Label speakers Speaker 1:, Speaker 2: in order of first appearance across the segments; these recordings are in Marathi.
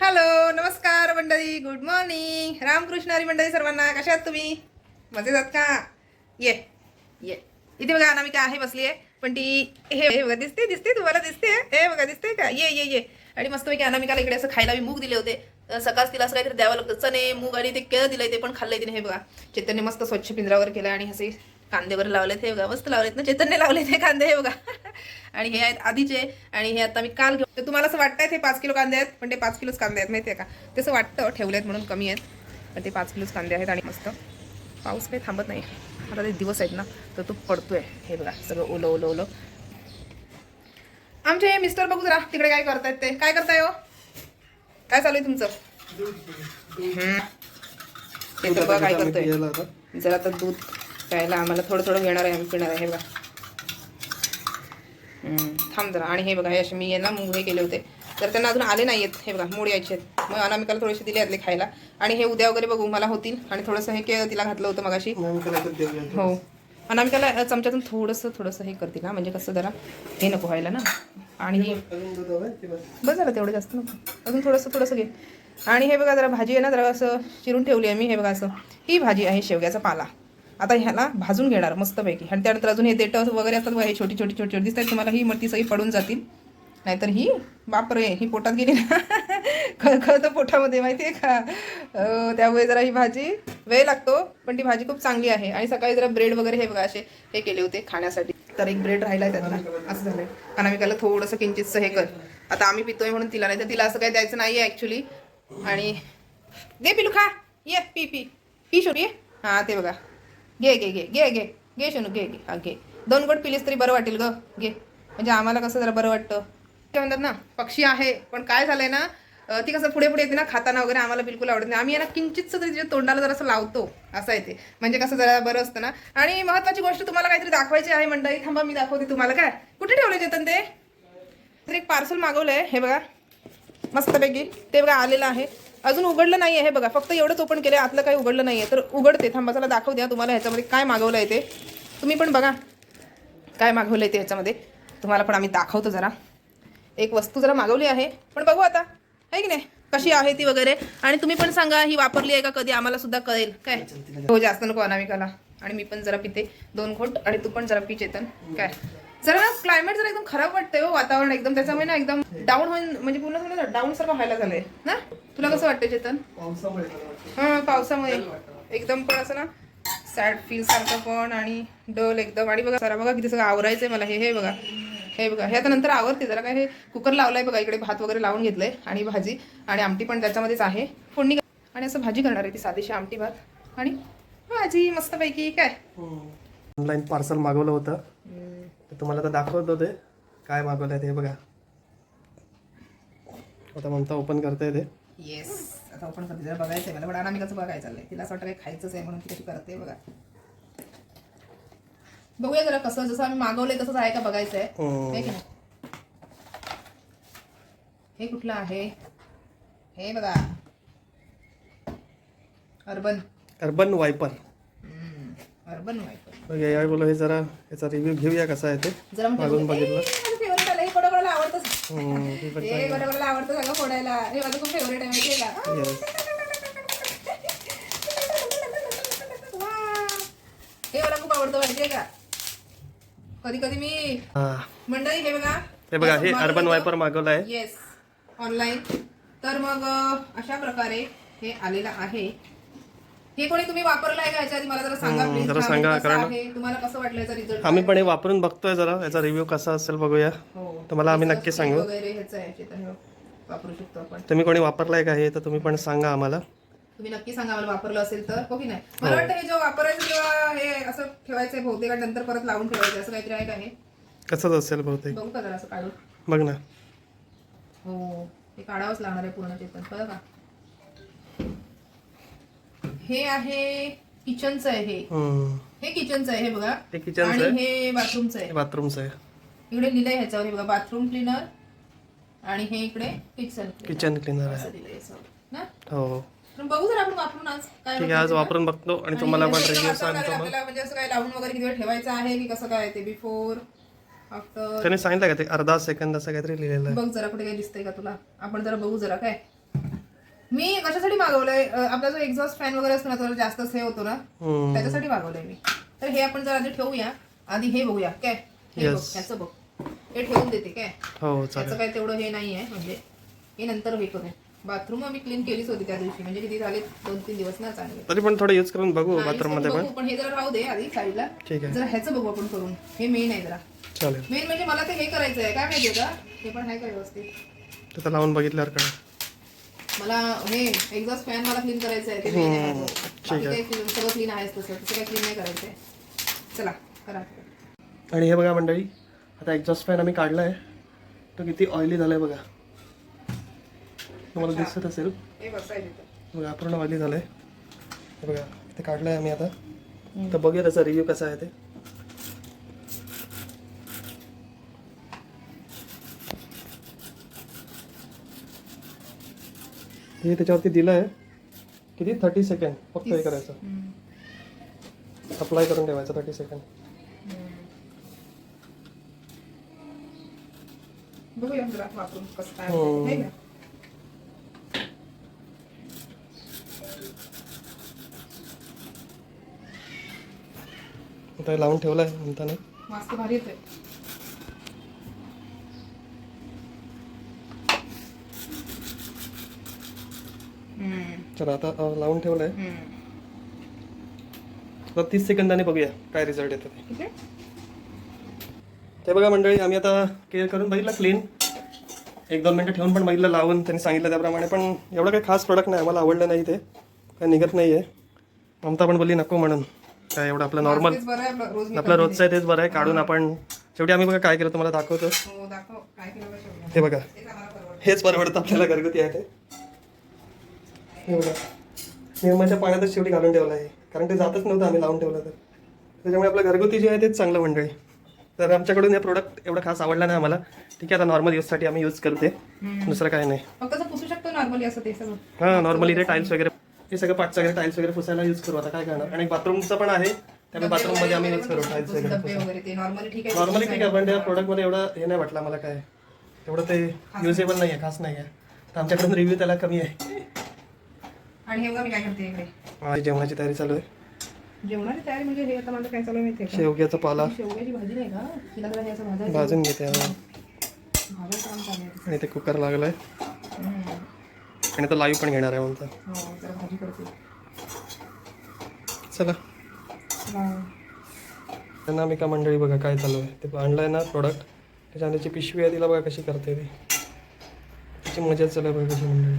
Speaker 1: हॅलो नमस्कार मंडळी गुड मॉर्निंग रामकृष्ण हरी मंडळी सर्वांना कशा आहात तुम्ही? मजेत आहात का? ये ये. इथे बघा अनामिका आहे बसली आहे पण ती हे बघा दिसते दिसते तुम्हाला दिसते हे? बघा दिसते का? ये ये ये. आणि मस्त मस्तपैकी अनामिकाला इकडे असं खायला मी मूग दिले होते. सकाळ तिला असं काहीतरी द्यावं लागतं. चणे मूग आणि ते केळं दिलंय ते पण खाल्लंय तिने हे बघा. चैतन्य मस्त स्वच्छ पिंजरावर केलं आणि असे कांदे वगैरे लावलेत हे बघा मस्त लावलेत ना चैतन्य लावले ते कांदे हे बघा. आणि हे आहेत आधीचे आणि हे आता मी काल घेऊ तर तुम्हाला असं वाटतंय ते पाच किलो कांदे आहेत पण ते पाच किलोच कांदे आहेत माहिती आहे का तसं वाटतं ठेवलेत म्हणून कमी आहेत पण ते पाच किलोच कांदे आहेत आणि मस्त. पाऊस काही थांबत नाही आता ते दिवस आहेत ना तर तो पडतोय. हे बघा सगळं ओलं ओलं ओलं. आमचे हे मिस्टर बघू जरा तिकडे काय करतायत ते. काय करताय हो? काय चालू आहे तुमचं. ते तर बघा काय करतोय. जरा आता दूध प्यायला आम्हाला थोडं थोडं घेणार आहे आम्ही पिणार आहे हे बघा. थांब जरा. आणि हे बघा हे असे मी आहे ना मूग हे केले होते. तर त्यांना अजून आले नाही आहेत हे बघा मोड यायचे आहेत. मग अनामिकाला थोडेसे दिले यातले खायला. आणि हे उद्या वगैरे बघू मला होतील. आणि थोडंसं हे केळं तिला घातलं होतं मगाशी. हो. अनामिकाला चमच्यातून थोडंसं थोडंसं हे करतील ना म्हणजे कसं जरा हे नको व्हायला ना. आणि बस झालं तेवढं जास्त नको. अजून थोडंसं थोडंसं घे. आणि हे बघा जरा भाजी आहे ना जरा असं चिरून ठेवली आहे मी. हे बघा असं. ही भाजी आहे शेवग्याचा पाला. आता ह्याला भाजून घेणार मस्तपैकी. आणि त्यानंतर अजून हे देठं वगैरे असतात हे छोटी छोटी छोटी छोटी दिसतात तुम्हाला ही मती सगळी पडून जातील. नाहीतर ही बापरे ही पोटात गेली ना. कळतं पोटामध्ये माहिती आहे का त्यामुळे जरा ही भाजी वेळ लागतो पण ती भाजी खूप चांगली आहे. आणि सकाळी जरा ब्रेड वगैरे हे बघा असे हे केले होते खाण्यासाठी. तर एक ब्रेड राहिला आहे त्यातला. असं झालंय. अनामिकाला थोडंसं किंचितचं हे कर. आता आम्ही पितोय म्हणून तिला नाही तर तिला असं काही द्यायचं नाही आहे ॲक्च्युली आणि दे पिलू खा. ये पी पी. पी शोरी ये हां ते बघा. घे घे घे घे घे घे शोनू घे घे. हा घे. दोन गोट पिलीस तरी बरं वाटेल ग. घे. म्हणजे आम्हाला कसं जरा बरं वाटतं. ते म्हणतात ना पक्षी आहे पण काय झालंय ना ती कसं पुढे पुढे येते ना खाताना वगैरे आम्हाला बिलकुल आवडत नाही. आम्ही यांना किंचितचं तरी तिच्या तोंडाला जरासं लावतो असं आहे ते. म्हणजे कसं जरा बरं असतं ना. आणि महत्वाची गोष्ट तुम्हाला काहीतरी दाखवायची आहे मंडळी. थांबा मी दाखवते तुम्हाला. काय? कुठे ठेवले चेतन ते? तर एक पार्सल मागवलंय हे बघा. मस्तपैकी. ते बघा आलेलं आहे. अजून उघडलं नाही आहे हे बघा फक्त एवढंच ओपन केलं आतलं काही उघडलं नाही आहे तर उघडते थांबा चला दाखवू द्या तुम्हाला ह्याच्यामध्ये काय मागवलं आहे ते. तुम्ही पण बघा काय मागवलं आहे ते ह्याच्यामध्ये. तुम्हाला पण आम्ही दाखवतो जरा. एक वस्तू जरा मागवली आहे पण बघू आता. आहे की नाही? कशी आहे ती वगैरे. आणि तुम्ही पण सांगा ही वापरली आहे का कधी? आम्हाला सुद्धा कळेल. काय? हो जास्त नको अनामिकाला. आणि मी पण जरा पिते दोन घोट आणि तू पण जरा पी चेतन. काय? जरा ना क्लायमेट जरा एकदम खराब वाटतंय हो वातावरण एकदम. त्याच्यामुळे ना एकदम डाऊन होऊन म्हणजे पूर्ण डाऊन सारखं व्हायला झालंय. ना? तुला कसं वाटतंय चेतन? हा पावसामुळे. एकदम पण असं ना सॅड फील सारखं पण आणि डल एकदम. आणि बघा जरा बघा किती सगळं आवरायचंय मला. हे हे बघा. हे बघा. हे आता नंतर आवरते. जरा काय हे कुकर लावलाय बघा. इकडे भात वगैरे लावून घेतलंय आणि भाजी आणि आमटी पण त्याच्यामध्येच आहे. फोडणी आणि असं भाजी करणार आहे ती साधीशी आमटी भात आणि भाजी मस्तपैकी. काय?
Speaker 2: ऑनलाईन पार्सल मागवलं होतं. तुम्हाला तर दाखवत होते काय मागवलं ते बघा. आता म्हणता ओपन करता येते
Speaker 1: येस आता ओपन करते. जरा बघायचं आहे मला. पण अनामिकाचं बघायचं चाललंय. तिला असं वाटतं काही खायचंच आहे म्हणून ती कशी करते बघा. बघूया जरा कसं जसं आम्ही मागवलंय तसंच आहे का बघायचं आहे. हे की नाही? हे कुठलं आहे? हे बघा. Urban
Speaker 2: urban wiper
Speaker 1: urban wiper
Speaker 2: बघा या बोलो हे जरा याचा रिव्ह्यू घेऊया कसा आहे ते.
Speaker 1: म्हणजे
Speaker 2: मागून बघितलं.
Speaker 1: कधी कधी मी
Speaker 2: हा.
Speaker 1: मंडळी हे बघा.
Speaker 2: हे बघा हे अर्बन वायपर मागवलं आहे.
Speaker 1: येस ऑनलाईन तर मग अशा प्रकारे हे आलेलं आहे. हे कोणी तुम्ही वापरलं आहे का? ह्याच्या आधी मला जरा सांगा
Speaker 2: हम्म, जरा सांगा, कारण-
Speaker 1: आहे? तुम्हाला कसं वाटलं याचा रिझल्ट
Speaker 2: आम्ही पण हे वापरून बघतोय जरा. याचा रिव्ह्यू कसा असेल बघूया.
Speaker 1: हो.
Speaker 2: तुम्हाला आम्ही नक्की सांगू.
Speaker 1: वगैरे ह्याचं आहे चेतन, हे वापरू शकतो आपण.
Speaker 2: तुम्ही कोणी वापरलाय का हे? तर तुम्ही पण सांगा आम्हाला.
Speaker 1: तुम्ही नक्की सांगा मला वापरलं असेल तर हो की नाही? मला वाटतं हे जेव्हा वापरायचं तेव्हा हे असं ठेवायचंय बहुतेक आणि नंतर परत लावून ठेवायचं असं काहीतरी आहे का हे?
Speaker 2: कसंच असेल बहुतेक?
Speaker 1: बघू का जरा असं काढून.
Speaker 2: बघ ना.
Speaker 1: हो हे काढावंच लागणार आहे पूर्ण कळलं का? हे आहे किचनचं आहे हे.
Speaker 2: हम्म.
Speaker 1: हे किचनचं आहे हे बघा.
Speaker 2: हे किचनचं
Speaker 1: आणि
Speaker 2: आहे.
Speaker 1: हे बाथरूमचं आहे.
Speaker 2: हे बाथरूमचं आहे.
Speaker 1: इकडे लिहिलंय ह्याच्यावर. हे बघा बाथरूम क्लीनर आणि हे इकडे किचन
Speaker 2: किचन क्लीनर आहे.
Speaker 1: दिलंय. ना?
Speaker 2: हो.
Speaker 1: तर बघू जर आपण वापरून आज काय
Speaker 2: ठीक आहे आज वापरून बघतो आणि तुम्हाला पण
Speaker 1: आणि
Speaker 2: रिव्ह्यू
Speaker 1: असं
Speaker 2: सांगतो मग
Speaker 1: आपल्याला? म्हणजे असं काय लावून वगैरे किती वेळ ठेवायचं आहे की कसं काय ते बिफोर आफ्टर
Speaker 2: त्याने सांगितलं का ते? अर्धा सेकंद असं काहीतरी लिहिलेलं आहे.
Speaker 1: बघ जरा कुठे काही दिसतंय का तुला? आपण जरा बघू जरा काय? मी कशासाठी मागवलंय? अं, आपला जो एक्झॉस्ट फॅन वगैरे असतो ना तो जास्त हे होतो ना
Speaker 2: हम्म.
Speaker 1: त्याच्यासाठी मागवलंय मी. तर हे आपण जर आधी ठेवूया. आधी हे बघूया काय? हे बघ
Speaker 2: Yes.
Speaker 1: ह्याचं बघ. हे ठेवून देते काय?
Speaker 2: हो चालेल.
Speaker 1: त्याचं काय तेवढं हे नाही आहे म्हणजे हे नंतर हे करू. बाथरूम आम्ही क्लीन केलीच होती त्या दिवशी म्हणजे किती झाले? दोन तीन दिवस ना चांगले.
Speaker 2: तरी पण थोडं यूज करून बघू
Speaker 1: हा,
Speaker 2: बाथरूम
Speaker 1: हे
Speaker 2: मध्ये पण
Speaker 1: बघू, पण हे जरा राहू दे आधी साईडला
Speaker 2: ठीक आहे.
Speaker 1: जरा ह्याचं बघू आपण करून. हे मेन आहे जरा.
Speaker 2: चालेल.
Speaker 1: मेन म्हणजे मला ते हे करायचं आहे काय माहितीये का हे पण आहे का व्यवस्थित?
Speaker 2: तिथं लावून बघितल्यावर काय
Speaker 1: मला हे एक्झॉस्ट फॅन मला क्लीन करायचं आहे ते आहे.
Speaker 2: आहे.
Speaker 1: clean- सगळं क्लीन आहेच तसं. तसं काही क्लीन नाही करायचं आहे. चला करा.
Speaker 2: आणि हे बघा मंडळी आता एक्झॉस्ट फॅन आम्ही काढलाय. तो किती ऑइली झालाय बघा. तुम्हाला दिसत असेल.
Speaker 1: हे
Speaker 2: बघा पूर्ण ऑइली झालंय. हे बघा ते काढलंय आम्ही आता. तर बघूया त्याचा रिव्ह्यू कसा आहे ते. हे त्याच्यावरती दिलं आहे किती? थर्टी सेकंड फक्त हे करायचं. अप्लाय करून ठेवायचं थर्टी सेकंड
Speaker 1: नाही
Speaker 2: लावून ठेवलं आहे म्हणताना चला आता लावून ठेवलं आहे
Speaker 1: हम्म.
Speaker 2: आता तीस सेकंदाने बघूया काय रिझल्ट येतो ते. ते बघा मंडळी आम्ही आता केअर करून बघितलं क्लीन एक दोन मिनटं ठेवून पण बघितलं लावून त्यांनी सांगितलं त्याप्रमाणे. पण एवढं काही खास प्रोडक्ट नाही आम्हाला आवडलं नाही ते. काय निघत नाही आहे ममता पण बोलली नको म्हणून. काय एवढं आपलं नॉर्मल
Speaker 1: आपलं रोज
Speaker 2: आपलं रोजचं आहे तेच बरं आहे काढून आपण शेवटी आम्ही बघा काय केलं तुम्हाला दाखवतो.
Speaker 1: हो बघूया.
Speaker 2: हे बघा. हेच परवडतं आपल्याला घरगुती आहे ते. हे बघा निरमाच्या पाण्यातच शेवटी घालून ठेवलं आहे. कारण ते जातच नव्हतं आम्ही लावून ठेवलं तर. त्याच्यामुळे आपलं घरगुती जे आहे तेच चांगलं मंडळी. तर आमच्याकडून हे प्रोडक्ट एवढं खास आवडलं नाही आम्हाला. ठीक आहे आता नॉर्मल यूजसाठी आम्ही यूज करते. दुसरं काय नाही.
Speaker 1: नॉर्मली असं ते सगळं?
Speaker 2: हां नॉर्मली ते टाईल्स वगैरे हे सगळं पाच वगैरे टाईल्स वगैरे पुसायला यूज करू. आता काय करणार? आणि बाथरूमचं पण आहे. त्यामुळे बाथरूममध्ये आम्ही यूज करू टाईल्स वगैरे
Speaker 1: नॉर्मली ठीक आहे
Speaker 2: पण त्या प्रोडक्टमध्ये एवढं हे नाही वाटलं मला काय. एवढं ते युजेबल नाही. आहे खास नाही आहे तर आमच्याकडून रिव्ह्यू त्याला कमी आहे.
Speaker 1: आणि हे बघा मी काय करते इकडे.
Speaker 2: माझी जेवणाची तयारी चालू आहे.
Speaker 1: जेवणाची तयारी म्हणजे हे आता माझं काय चालू आहे माहितीये का?
Speaker 2: शेवग्याचा पाला.
Speaker 1: शेवग्याची भाजी नाही का? तिला जरा हे असं भाजायचं
Speaker 2: भाजून घेते.
Speaker 1: भाजायचं काम चालू आहे.
Speaker 2: आणि ते कुकर लागलाय.
Speaker 1: हम्म.
Speaker 2: आणि तो लाईव्ह पण घेणार आहे म्हणता
Speaker 1: हो जरा भाजी करते.
Speaker 2: चला.
Speaker 1: हा.
Speaker 2: त्यांना मी का मंडळी बघा काय चालू आहे. ते आणलंय ना प्रोडक्ट त्याच्या त्याची पिशवी आहे तिला बघा कशी करते ती. त्याची मजा चालू आहे बघा कशी मंडळी.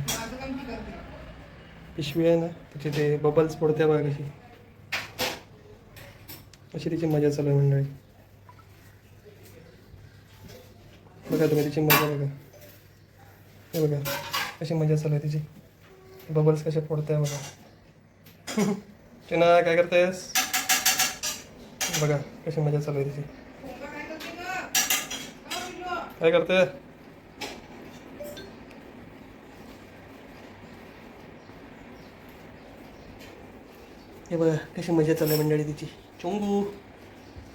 Speaker 2: पिशवी आहे ना त्याची ते बबल्स पडत्या बघा कशी अशी तिची मजा चालू आहे मंडळी. बघा तुम्ही तिची मजा बघा. हे बघा कशी मजा चालू आहे तिची. बबल्स कसे फोडते बघा. टिना काय करतेस? बघा कशी मजा चालू आहे तिची. काय करते? हे बघा कशी मजा चालू आहे मंडळी तिची. चोंगू.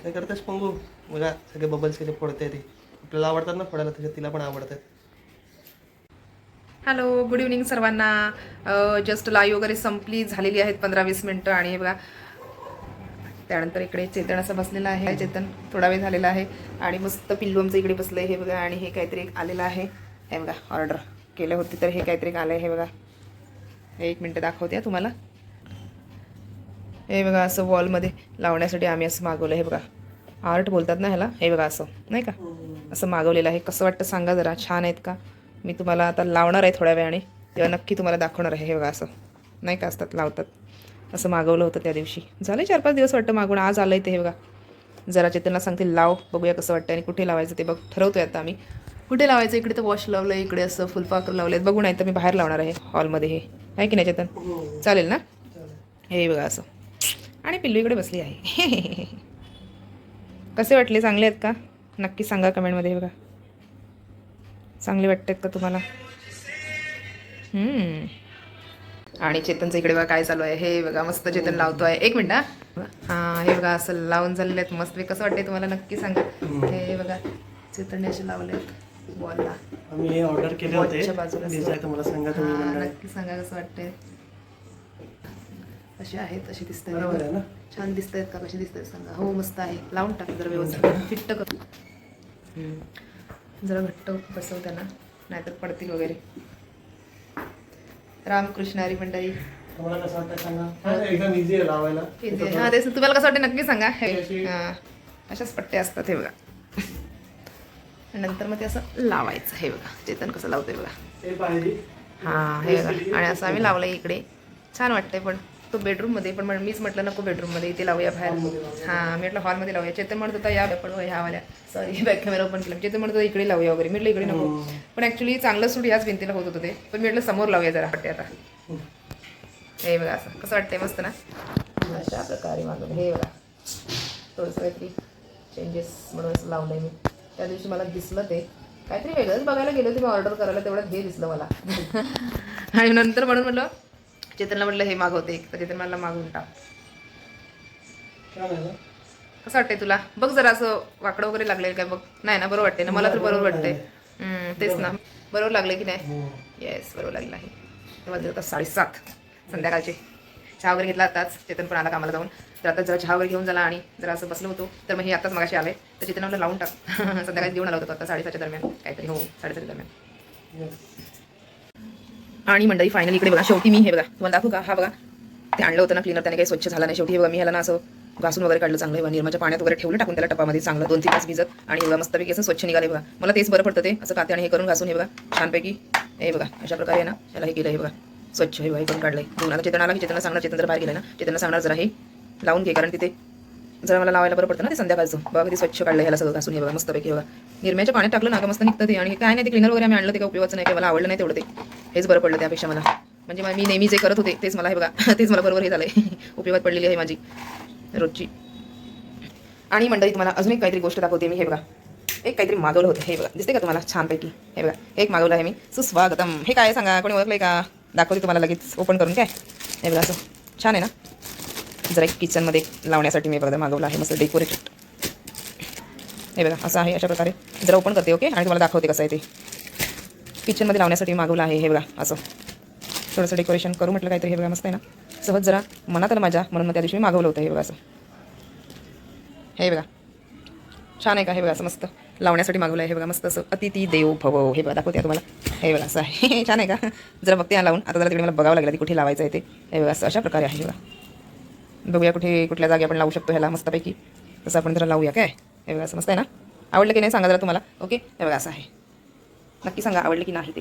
Speaker 2: काय करतेस पंगू बघा सगळे बबल्स कसे फोडते ती. आपल्याला आवडतात ना फोडायला त्याच्यात तिला पण आवडतात.
Speaker 1: हॅलो गुड इव्हनिंग सर्वांना. जस्ट लाईव्ह वगैरे संपली झालेली आहेत पंधरा वीस मिनटं आणि हे बघा त्यानंतर इकडे चेतन असं बसलेलं आहे. चेतन थोडा वेळ झालेला आहे आणि मस्त पिल्लू आमचं इकडे बसलं हे बघा आणि हे काहीतरी एक आलेलं आहे. हे बघा ऑर्डर केलं होती तर हे काहीतरी आलं आहे हे बघा. एक मिनटं दाखवते तुम्हाला. हे बघा असं वॉलमध्ये लावण्यासाठी आम्ही असं मागवलं. हे बघा आर्ट बोलतात ना ह्याला? हे बघा असं नाही का? असं मागवलेलं आहे. कसं वाटतं सांगा जरा? छान आहेत का? मी तुम्हाला आता लावणार आहे थोड्या वेळाने. तेव्हा नक्की तुम्हाला दाखवणार आहे. हे बघा असं नाही का? असतात लावतात. असं मागवलं होतं त्या दिवशी. झाले चार पाच दिवस वाटतं मागवून आज आलं आहे ते हे बघा. जरा चेतनला सांगते लाव बघूया कसं वाटतं आणि कुठे लावायचं ते बघ. ठरवतोय आता आम्ही. कुठे लावायचं? इकडे तर वॉश लावलं इकडे असं फुलपाकर लावले बघू नाही तर मी बाहेर लावणार आहे हॉलमध्ये हे. आहे की नाही चेतन? चालेल ना? हे बघा असं. आणि पिल्लू इकडे बसली आहे. कसे वाटले? चांगले आहेत का? नक्की सांगा कमेंटमध्ये बघा. चांगले वाटतात का तुम्हाला? हम्म. आणि चेतनचं इकडे बघा काय चालू आहे. हे बघा मस्त चेतन लावतो आहे एक मिनिट हा. हां हे बघा असं लावून झालेले आहेत मस्त. कसं वाटतंय तुम्हाला? नक्की सांगा. हे बघा चेतनने असे लावले आहेत
Speaker 2: आम्ही हे ऑर्डर केले होते.
Speaker 1: बाजूला नक्की सांगा कसं वाटतंय. कसे आहेत असे दिसत
Speaker 2: बरोबर आहे ना?
Speaker 1: छान दिसत आहेत का कसे दिसत आहेत सांगा? हो मस्त आहे. लावून टाक जरा व्यवस्थित. फिट्ट कर. जरा घट्ट बसव त्यांना नाहीतर पडतील वगैरे. रामकृष्णारी मंडळी.
Speaker 2: तुम्हाला कसं वाटतं सांगा? हा,
Speaker 1: हा तेच तुम्हाला कसं वाटतं नक्की सांगा. हे
Speaker 2: अशी-
Speaker 1: अशाच पट्टे असतात हे बघा. नंतर मग ते असं लावायचं हे बघा. चेतन कसं लावतोय बघा. हा हे बघा. आणि असं आम्ही लावलंय इकडे. छान वाटतंय पण. तो बेडरूममध्ये पण मीच म्हटलं नको बेडरूममध्ये इथे लावूया बाहेर. हा मी म्हटलं हॉलमध्ये लावूया. चेतन म्हणत होता या पण ह्या वाल्या. सॉरी बॅक कॅमेरा ओपन केला. चेतन म्हणत होता इकडे लावूया वगैरे. मी म्हटलं इकडे नको.
Speaker 2: हम्म.
Speaker 1: पण ऍक्च्युली चांगलं सूट याच भिंतीला होत होतं ते. पण मी म्हटलं समोर लावूया जरा. वाटते आता. हे बघा असं. कसं वाटतंय? मस्त ना? अशा प्रकारे मागं हे बघा. थोडंसं काहीतरी चेंजेस म्हणून असं लावलंय मी. त्या दिवशी मला दिसलं ते. काहीतरी वेगळंच बघायला गेलो होते मी ऑर्डर करायला तेवढ्यात हे दिसलं मला. आणि नंतर म्हणून म्हटलं चेतनला म्हटलं हे मागवते. तर चेतन मला मागवून टाक. कसं वाटतंय तुला? बघ जरा असं वाकडं वगैरे लागलेलं काय बघ. नाही ना बरोबर वाटते ना? मला तर बरोबर वाटतंय. तेच ना. बरोबर लागले की नाही?
Speaker 2: हो.
Speaker 1: येस बरोबर लागलं आहे. तेव्हा साडेसात संध्याकाळचे. चहा वगैरे घेतला आताच. चेतन पण आला कामाला जाऊन. तर आता जरा चहा वगैरे घेऊन झाला आणि जरा असं बसलो होतो. तर मग हे आताच मगाशी आले तर चेतन लावून टाक. संध्याकाळी घेऊन आलो होतो आता साडेसातच्या दरम्यान. काहीतरी हो साडेसातच्या दरम्यान. आणि मंडळी फायनली इकडे बघा शेवटी मी हे बघा तुम्हाला दाखवू का? हा बघा ते आणलं होतं ना क्लिनर त्याने काही स्वच्छ झाला नाही. शेवटी हे बघा मी ह्याला ना असं घासून वगैरे काढलं चांगलं बघा निर्माच्या म्हणजे पाण्यात वगैरे ठेवलं टाकून त्याला टपामध्ये चांगलं दोन तीन तास भिजत. आणि बघा मस्तपैकी असं स्वच्छ निघाले बघा. मला तेच बरं पडतं ते असं काते आणि हे करून घासून हे बघा छानपैकी. हे बघा अशा प्रकारे ना त्याला हे केलं हे बघा. स्वच्छ हे बघा हे करून काढलंय. धुवून आता चेतन आला की चेतनला सांगणार चेतन जर बाहेर गेलं ना चेतना सांगणार जरा हे लावून घे कारण तिथे जरा मला लावायला बरं पडतं ना ते संध्याकाळचं. बघा किती स्वच्छ काढलं ह्याला सगळं घासून हे बघा मस्तपैकी बघा. निर्म्याच्या पाण्यात टाकलं ना मस्त निघतं ते. आणि काय नाही ते क्लिनर वगैरे आम्ही आणलं ते काय उपयोगाचं नाही काय मला आवडलं नाही तेवढं ते. हेच बरं पडलं त्यापेक्षा मला. म्हणजे मग मी नेहमी जे करत होते तेच मला हे बघा तेच मला बरोबर हे झालंय. उपयोगात पडलेली आहे माझी. रोजची. आणि मंडळी तुम्हाला अजून एक काहीतरी गोष्ट दाखवते मी हे बघा. एक काहीतरी मागवलं होतं हे बघा. दिसते का तुम्हाला छानपैकी? हे बघा. एक मागवलं आहे मी. सुस्वागतम. हे काय सांगा? कोणी ओळखलंय का? दाखवते तुम्हाला लगेच. ओपन करून काय? हे बघा असं. छान आहे ना? जरा एक किचनमध्ये लावण्यासाठी मी बघा मागवलं आहे मस्त डेकोरेटेड हे बघा असं आहे अशा प्रकारे. जरा ओपन करते ओके आणि तुम्हाला दाखवते कसं आहे ते. किचनमध्ये लावण्यासाठी मागवलं आहे हे बघा असं. थोडंसं डेकोरेशन करू म्हटलं काहीतरी हे बघा मस्त आहे ना. सहज जरा मनात आलं माझ्या म्हणून मग त्या दिवशी मी मागवलं होतं हे बघा असं. हे बघा. छान आहे का? हे बघा असं मस्त लावण्यासाठी मागवलं आहे हे बघा मस्त असं अतिथी देव भव हे बघा दाखवते आता तुम्हाला. हे बघा असं आहे. छान आहे का? जरा बघते हा लावून. आता जरा तिकडे मला बघावं लागलं ती कुठे लावायचं आहे ते. हे बघा असं अशा प्रकारे आहे हे बघा. बघूया कुठे कुठल्या जागी आपण लावू शकतो ह्याला मस्तपैकी. तसं आपण जरा लावूया काय? हे बघा असं मस्त आहे ना? आवडलं की नाही सांगा जरा तुम्हाला. ओके? हे बघा असं आहे. नक्की सांगा आवडलं की नाही ते.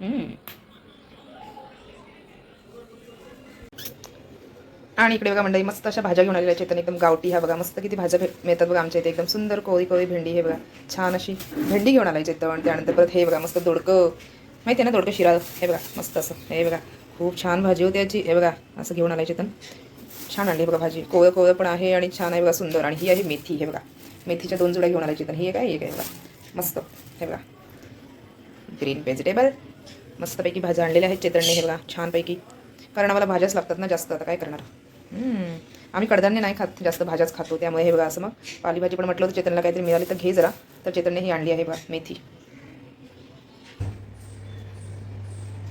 Speaker 1: हम्म. आणि इकडे बघा मंडळी मस्त अशा भाज्या घेऊन आलेल्या चेतन एकदम गावठी. ह्या बघा मस्त किती भाज्या मिळतात बघा आमच्या इथे. एकदम सुंदर कोळी कोळी भेंडी हे बघा. छान अशी भेंडी घेऊन आलाय चेतन. त्यानंतर परत हे बघा मस्त दोडकं. माहिती आहे ना दोडकं शिरा? हे बघा मस्त असं. हे बघा. खूप छान भाजी होती याची. हे बघा असं घेऊन आलाय चेतन. छान आणली बघा भाजी. कोवळं कोवळं पण आहे आणि छान आहे बघा सुंदर. आणि ही आहे मेथी हे बघा. मेथीच्या दोन जुड्या घेऊन आल्या चेतन. ही एक आहे एक आहे बघा. मस्त. हे बघा. Green vegetable. मस्तपैकी भाज्या आणलेल्या आहेत चेतनने हे बघा. छानपैकी. कारण आम्हाला भाज्याच लागतात ना जास्त आता काय करणार? आम्ही कडधान्य नाही खात जास्त भाज्याच खातो. त्यामुळे हे बघा असं मग. पालीभाजी पण म्हटलं होतं चेतनला काहीतरी मिळाली तर घे जरा. तर चेतनने ही आणली आहे बघा मेथी.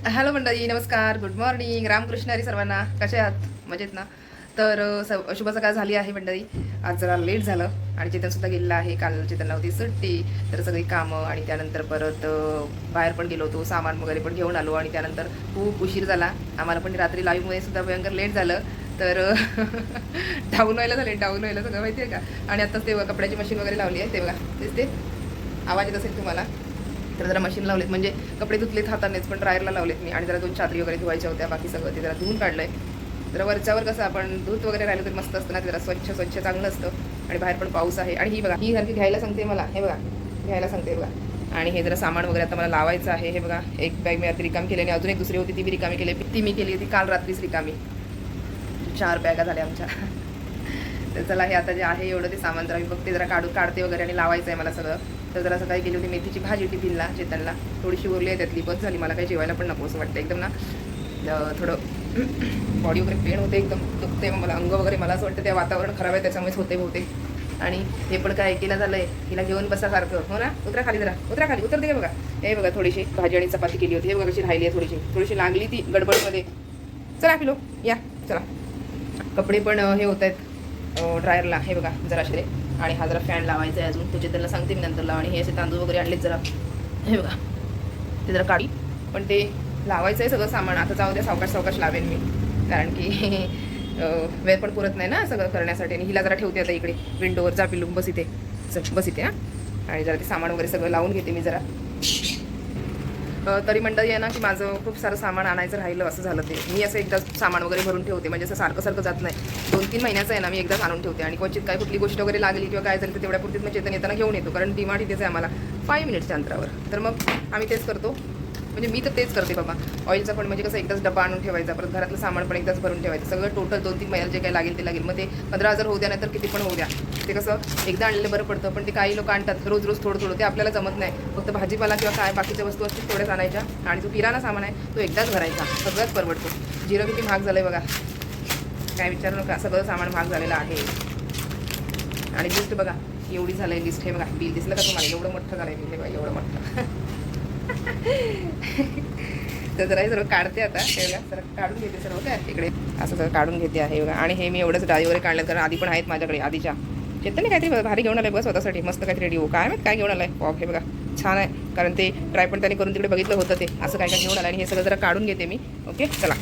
Speaker 1: हॅलो मंडळी नमस्कार. गुड मॉर्निंग रामकृष्ण हरी सर्वांना. कसे आहात? मजेत ना? तर स- शुभ सकाळ झाली आहे मंडळी. आज जरा लेट झालं आणि चेतनसुद्धा गेलेला आहे. काल चेतनला होती सुट्टी. तर सगळी कामं आणि त्यानंतर परत बाहेर पण गेलो होतो. सामान वगैरे पण घेऊन आलो आणि त्यानंतर खूप उशीर झाला. आम्हाला पण रात्री लाईव्हमध्ये सुद्धा भयंकर लेट झालं. तर डाऊन व्हायला झाले डाऊन व्हायला सगळं माहिती आहे का? आणि आत्ताच ते कपड्याची मशीन वगैरे लावली आहे. ते बघा. दिसते आवाज येत असेल तुम्हाला? तर जरा मशीन लावलेत. म्हणजे कपडे धुतलेत हातानेच पण ड्रायरला लावलेत मी. आणि जरा दोन चादरी वगैरे धुवायच्या होत्या बाकी सगळं ते जरा धुवून काढलंय. जरा वरच्यावर कसं आपण धूत वगैरे राहिलं तर मस्त असतं ना ते जरा स्वच्छ स्वच्छ चांगलं असतं. आणि बाहेर पण पाऊस आहे. आणि ही बघा ही सारखी घ्यायला सांगते मला. हे बघा घ्यायला सांगते बघा. आणि हे जरा सामान वगैरे आता मला लावायचं आहे. हे बघा एक बॅग मी आता रिकामी केली आणि अजून एक दुसरी होती ती मी रिकामी केली. ती मी केली होती काल रात्रीच रिकामी. चार बॅगा झाल्या आमच्या. तर चला हे आता जे आहे एवढं ते सामान जरा मी बघते जरा काढू काढते वगैरे आणि लावायचं आहे मला सगळं. तर जरा सकाळी गेली होती मेथीची भाजी टिफिनला चेतनला थोडीशी उरली आहे त्यातली बस झाली. मला काही जेवायला पण नको असं वाटतं एकदम ना. थोडं बॉडी वगैरे पेन होते एकदम दुखते मला अंग वगैरे मला असं वाटतं ते वातावरण खराब आहे त्याच्यामुळेच होते बहुतेक. आणि हे पण काय केलं आहे हिला घेऊन बसा सारखं हो ना? उतरा खाली जरा. उतरा खाली. उतरते बघा? हे बघा थोडीशी भाजी आणि चपाती केली होती. हे बघा कशी राहिली आहे थोडीशी. थोडीशी लागली ती गडबडमध्ये. चला पिलो. या. चला. कपडे पण हे होत आहेत ड्रायरला हे बघा जरा असे आणि हा जरा फॅन लावायचा आहे अजून. त्याचे त्यांना सांगते मी नंतर लावा आणि हे असे तांदूळ वगैरे आणलेत जरा. हे बघा. ते जरा काढी. पण ते लावायचं आहे सगळं सामान. आता जाऊ द्या सावकाश सावकाश लावेन मी. कारण की वेळ पण पुरत नाही ना सगळं करण्यासाठी. आणि हिला जरा ठेवते आता इकडे. विंडोवर जा पिलू बस इथे. बस इथे हां. आणि जरा ते सामान वगैरे सगळं लावून घेते मी जरा. तरी मंडळी आहे ना की माझं खूप सारं सामान आणायचं राहिलं असं झालं ते. मी असं एकदा सामान वगैरे भरून ठेवते. म्हणजे असं सारखं सारखं जात नाही. दोन तीन महिन्याचं आहे ना मी एकदाच आणून ठेवते. आणि क्वचित काय कुठली गोष्ट वगैरे लागली किंवा काय झालं तर तेवढ्या पुरतीच मग चेतन येताना घेऊन येतो. कारण डिमांड इथेच आहे आम्हाला. फाईव्ह मिनिट्सच्या अंतरावर. तर मग आम्ही तेच करतो. म्हणजे मी तर तेच करते बाबा. ऑइलचा पण म्हणजे कसं एकदाच डबा आणून ठेवायचा परत घरातलं सामान पण एकदाच भरून ठेवायचं. सगळं टोटल दोन तीन महिन्याला जे काही लागेल ते लागेल. मग ते पंधरा हजार होऊ द्या नाही तर किती पण होऊ द्या. ते कसं एकदा आणलेलं बरं पडतं पण ते काही लोक आणतात. रोज रोज थोडं थोडं ते आपल्याला जमत नाही. फक्त भाजीपाला किंवा काय बाकीच्या वस्तू असतील थोड्याच आणायच्या. आणि जो किराणा सामान आहे तो एकदाच भरायचा. सगळंच परवडतो. जिरं किती महाग झालं आहे बघा. काय विचारू नका. सगळं सामान महाग झालेलं आहे. आणि लिस्ट बघा. एवढी झालं आहे लिस्ट हे बघा. बिल दिसलं का तुम्हाला? एवढं मोठं झालं आहे बिल हे बघा एवढं मोठं. तर जरा हे सर्व काढते आता. हे बघा जरा काढून घेते सर्व काय इकडे. असं सगळं काढून घेते आहे बघा. आणि हे मी एवढंच डाळी वगैरे काढलं कारण आधी पण आहेत माझ्याकडे आधीच्या. चेतन काहीतरी भारी घेऊन आलाय बघा स्वतःसाठी. मस्त काहीतरी रेडी हो. काय माहीत काय घेऊन आलाय? पॉप हे बघा. छान आहे. कारण ते ट्राय पण त्याने करून तिकडे बघितलं होतं ते. असं काय काय घेऊन आलं आणि हे सगळं जरा काढून घेते मी. ओके? चला.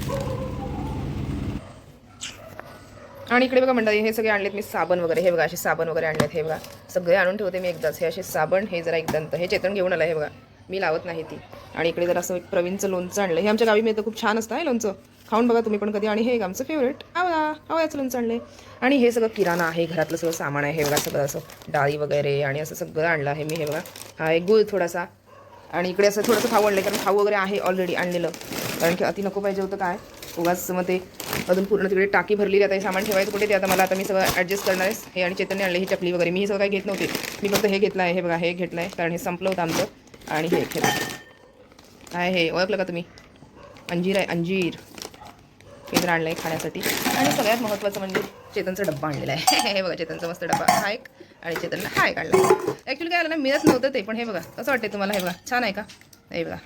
Speaker 1: आणि इकडे बघा मंडळी हे सगळे आणलेत मी साबण वगैरे. हे बघा असे साबण वगैरे आणलेत. हे बघा. सगळे आणून ठेवते मी एकदाच. हे असे साबण हे जरा एकदंत हे चेतन घेऊन आलं हे बघा. मी लावत नाही ती. आणि इकडे जर असं एक प्रवीणचं लोणचं आणलं हे आमच्या गावी मिळतं खूप छान असतं आहे लोणचं. खाऊन बघा तुम्ही पण कधी. आणि हे एक आमचं फेवरेट आवा आवयाचं लोणचं आणलं आणि हे सगळं किराणा आहे घरातलं सगळं सामान आहे. हे बघा सगळं असं डाळी वगैरे आणि असं सगळं आणलं आहे मी. हे बघा हा एक गुळ थोडासा. आणि इकडे असं थोडंसं खाऊ आणलं कारण खाऊ वगैरे आहे ऑलरेडी आणलेलं. कारण की अति नको पाहिजे होतं काय. उगाच मग ते अजून पूर्ण तिकडे टाकी भरलेली आता हे सामान ठेवायचं कुठे ते आता मला आता मी सगळं ॲडजस्ट करणार आहे. हे आणि चैतन्य आणले ही चकली वगैरे. मी हे सगळं काही घेत नव्हते. मी फक्त हे घेतलं आहे. हे बघा हे घेतलं आहे. कारण हे संपलं होतं आमचं. आणि हे घेतलं काय हे? ओळखलं का तुम्ही? अंजीर आहे अंजीर. हे तर आणलं आहे खाण्यासाठी. आणि सगळ्यात महत्त्वाचं म्हणजे चेतनचा डब्बा आणलेला आहे. हे बघा चेतनचा मस्त डब्बा. हा एक. आणि चेतनला हा एक आणला. ॲक्च्युली काय आलं ना मिळत नव्हतं ते पण हे बघा कसं वाटते तुम्हाला? हे बघा छान आहे का? हे बघा.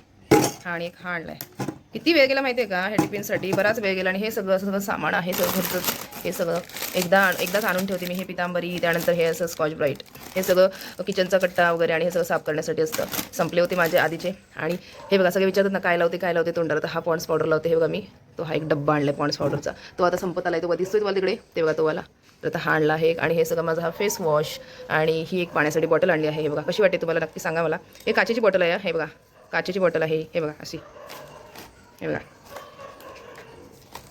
Speaker 1: हा आणि एक हा आणला आहे किती वेळ गेला माहिती आहे का? ह्या टिफिनसाठी बराच वेळ गेला आणि हे सगळं सगळं सामान आहे सगळं घरचं. हे सगळं एकदा एकदाच आणून ठेवते मी हे पितांबरी त्यानंतर हे असं स्कॉच ब्राईट हे सगळं किचनचा कट्टा वगैरे आणि हे सगळं साफ करण्यासाठी असतं. संपले होते माझे आधीचे. आणि हे बघा सगळे विचारतात ना काय लावते काय लावते तोंडाला तर हा पॉन्ड्स पावडर लावते. हे बघा मी. तो हा एक डब्बा आणला पॉन्ड्स पावडरचा तो आता संपत आला आहे तो दिसतोय तुम्हाला तिकडे? ते बघा तो वाला तर आता हा आणला आहे. आणि हे सगळं माझा हा फेस वॉश आणि ही एक पाण्यासाठी बॉटल आणली आहे. हे बघा कशी वाटते तुम्हाला? नक्की सांगा मला. हे काचेची बॉटल आहे हे. बघा. काचेची बॉटल आहे. हे बघा अशी. हे बघा.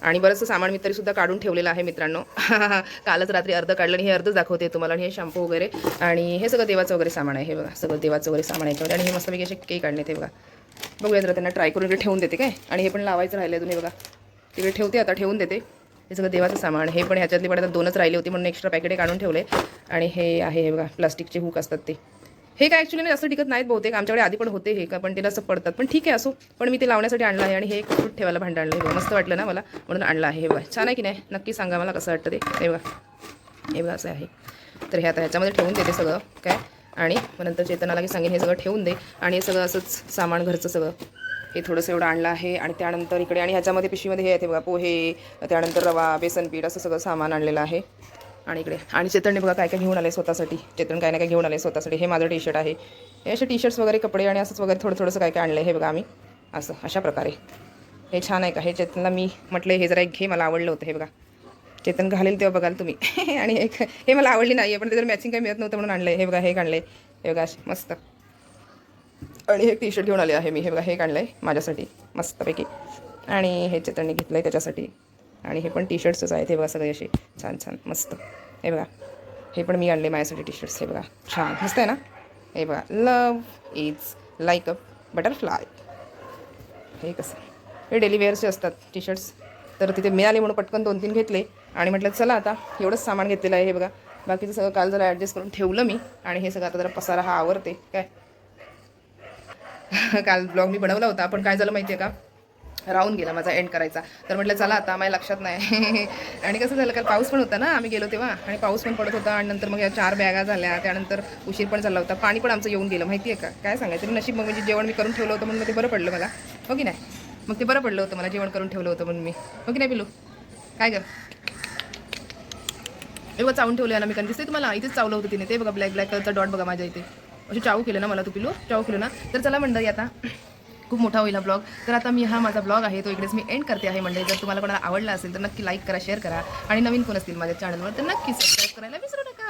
Speaker 1: आणि बरंचसं सामान मी तरीसुद्धा काढून ठेवलेलं आहे मित्रांनो. कालच रात्री अर्ध काढलं आणि हे अर्धच दाखवते तुम्हाला आणि हे शॅम्पू वगैरे. आणि हे सगळं देवाचं वगैरे सामान आहे हे बघा. सगळं देवाचं वगैरे सामान आहे आणि हे मस्तपैकी असे केक काढले ते बघा. बघूया जरा त्यांना ट्राय करून ठेवून देते काय? आणि हे पण लावायचं राहिलं आहे तुम्ही बघा. तिकडे ठेवते आता ठेवून देते. हे सगळं देवाचं सामान. हे पण ह्याच्यातली पण आता दोनच राहिले होते म्हणून एक्स्ट्रा पॅकेटे काढून ठेवले. आणि हे आहे हे बघा प्लास्टिकचे हुक असतात ते. हे काय ॲक्च्युली म्हणजे जास्त टिकत नाहीत बहुतेक. आमच्याकडे आधी पण होते हे का पण तिला असं पडतात. पण ठीक आहे असो. पण मी ते लावण्यासाठी आणलं आहे आणि हे एक फ्रूट ठेवायला भांड आणलं आहे. मस्त वाटलं ना मला. म्हणून आणलं आहे. हे बघा छान आहे की नाही? नक्की सांगा मला कसं वाटतं ते. हे बघा. हे बघा असं आहे. तर हे आता ह्याच्यामध्ये ठेवून देते सगळं. काय? आणि मग नंतर चेतनाला की सांगेन हे सगळं ठेवून दे. आणि हे सगळं असंच सामान घरचं सगळं. हे थोडंसं एवढं आणलं आहे. आणि त्यानंतर इकडे आणि ह्याच्यामध्ये पिशवीमध्ये हे आहे ते बघा पोहे त्यानंतर रवा बेसन पीठ असं सगळं सामान आणलेलं आहे. आणि इकडे. आणि चेतनने बघा काय काय घेऊन आले स्वतःसाठी. चेतन काय ना काय घेऊन आले स्वतःसाठी. हे माझं टी शर्ट आहे. हे असे टी शर्ट्स वगैरे कपडे आणि असंच वगैरे थोडं थोडंसं काय काय आणलं हे बघा आम्ही. असं अशा प्रकारे. हे छान आहे का? हे चेतनला मी म्हटलं हे जरा एक घे मला आवडलं होतं हे बघा. चेतन घालेल तेव्हा बघाल तुम्ही. आणि एक हे मला आवडली नाही आहे पण ते जर मॅचिंग काही मिळत नव्हतं म्हणून आणलं हे बघा हे काढलं हे बघा असे मस्त. आणि हे टी शर्ट घेऊन आले आहे मी. हे बघा हे काढलं आहे माझ्यासाठी. मस्तपैकी. आणि हे चेतनने घेतलं आहे त्याच्यासाठी. आणि हे पण टी शर्ट्सच आहेत. हे बघा सगळे असे. छान छान. मस्त. हे बघा. हे पण मी आणले माझ्यासाठी टी शर्ट्स हे बघा. छान. मस्त आहे ना? हे बघा. Love is like a butterfly हे कसं? हे डेली वेअरचे असतात टी शर्ट्स तर तिथे मिळाले म्हणून पटकन दोन तीन घेतले. आणि म्हटलं चला आता एवढंच सामान घेतलेलं आहे. हे बघा. बाकीचं सगळं काल जरा ॲडजस्ट करून ठेवलं मी. आणि हे सगळं आता जरा पसारा हा आवरते. काय? काल ब्लॉग मी बनवला होता. पण काय झालं माहिती आहे का? राहून गेला माझा एंड करायचा. तर म्हटलं चला आता माझ्या लक्षात नाही. आणि कसं झालं काल पाऊस पण होता ना आम्ही गेलो तेव्हा आणि पाऊस पण पडत होता आणि नंतर मग या चार बॅगा झाल्या त्यानंतर उशीर पण चालला होता पाणी पण आमचं येऊन गेलं माहिती आहे का? काय सांगायचं? तरी नशीब मग म्हणजे जेवण मी करून ठेवलं होतं म्हणून मग ते बरं पडलं मला. हो की नाही? मग ते बरं पडलं होतं मला जेवण करून ठेवलं होतं म्हणून मी. हो की नाही पिलू काय कर एवढं चावून ठेवलं ना मी कारण दिसते तुम्हाला? इथेच चावलं होतं तिने. ते बघा ब्लॅक ब्लॅक कलरचा डॉट बघा माझ्या इथे. अशी चावू केलं ना मला तू पिलो चावू केलं ना? तर चला मंडळी आता खूप मोठा होईल हा ब्लॉग. तर आता मी हा माझा ब्लॉग आहे तो इकडेच मी एंड करते आहे म्हणजे जर तुम्हाला कोणाला आवडला असेल तर नक्की लाईक करा शेअर करा. आणि नवीन कोण असतील माझ्या चॅनलवर तर नक्की सबस्क्राईब करायला विसरू नका.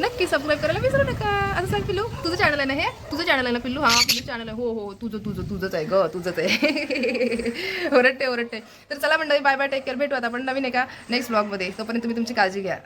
Speaker 1: नक्की सबस्क्राईब करायला विसरू नका. असं सांग पिल्लू तुझं चॅनल आहे ना हे? तुझं चॅनल आहे ना पिल्लू? हा तुझं चॅनल आहे. हो हो तुझं तुझं तुझंच आहे ग तुझंच आहे. ओरडते ओरडते. तर चला मंडळी बाय बाय टेक केअर भेटू आता आपण नवीन एका नेक्स्ट ब्लॉगमध्ये तोपर्यंत तुम्ही तुमची काळजी घ्या.